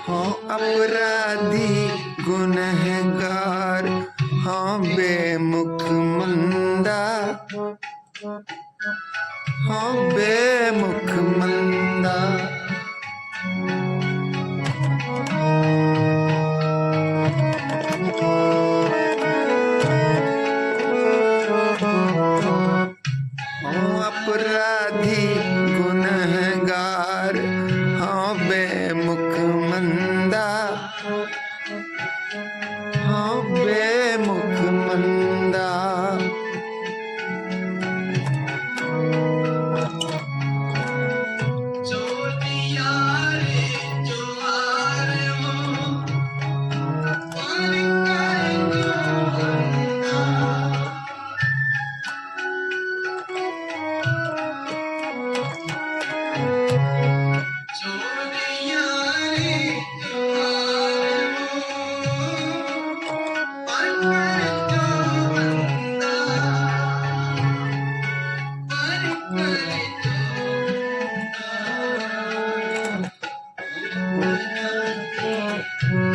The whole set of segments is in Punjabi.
ਹਾਂ ਅਪਰਾਧੀ ਗੁਨਹਗਾਰ ਹਾਂ ਬੇਮੁਖ ਮੰਦਾ ਹਾਂ ਬੇਮੁਖ ਮੰਦਾ ਬੇਮੁਖ ਮੰਦਾ। Mm-hmm.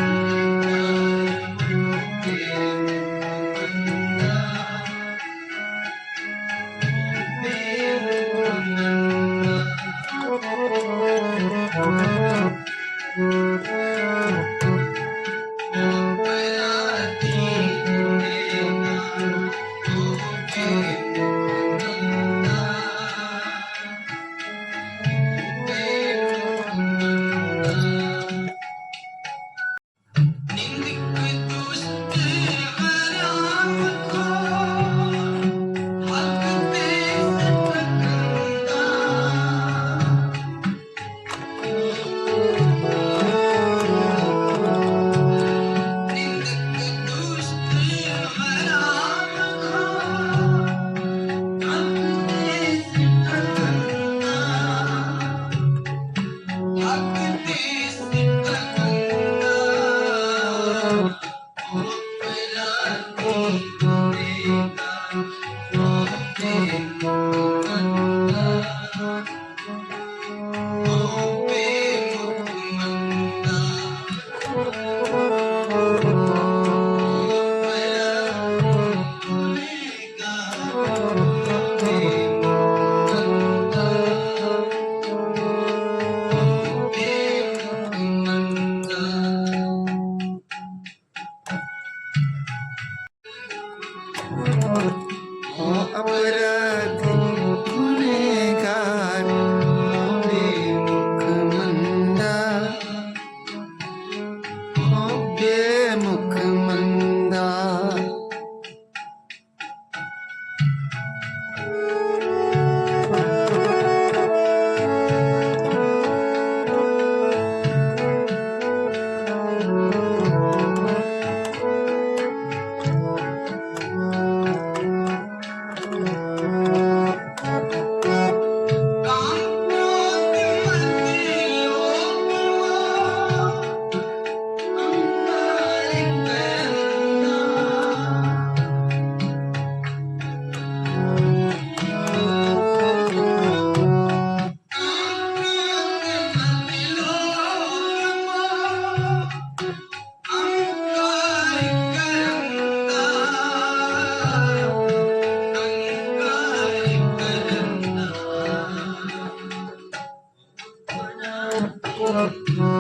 Thank.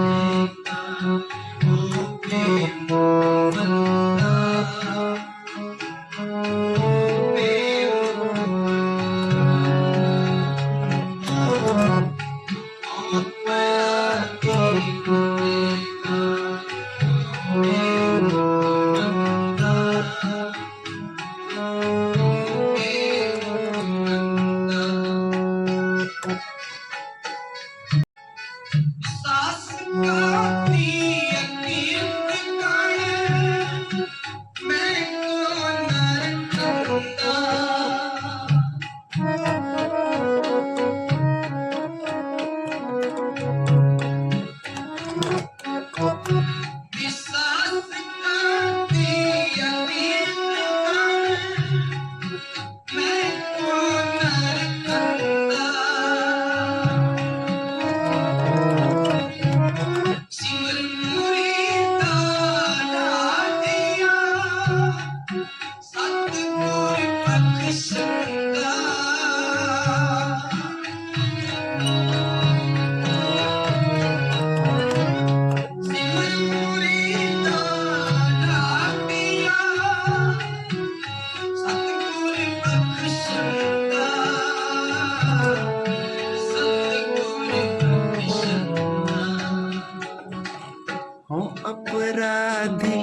ಅವರಾಧಿ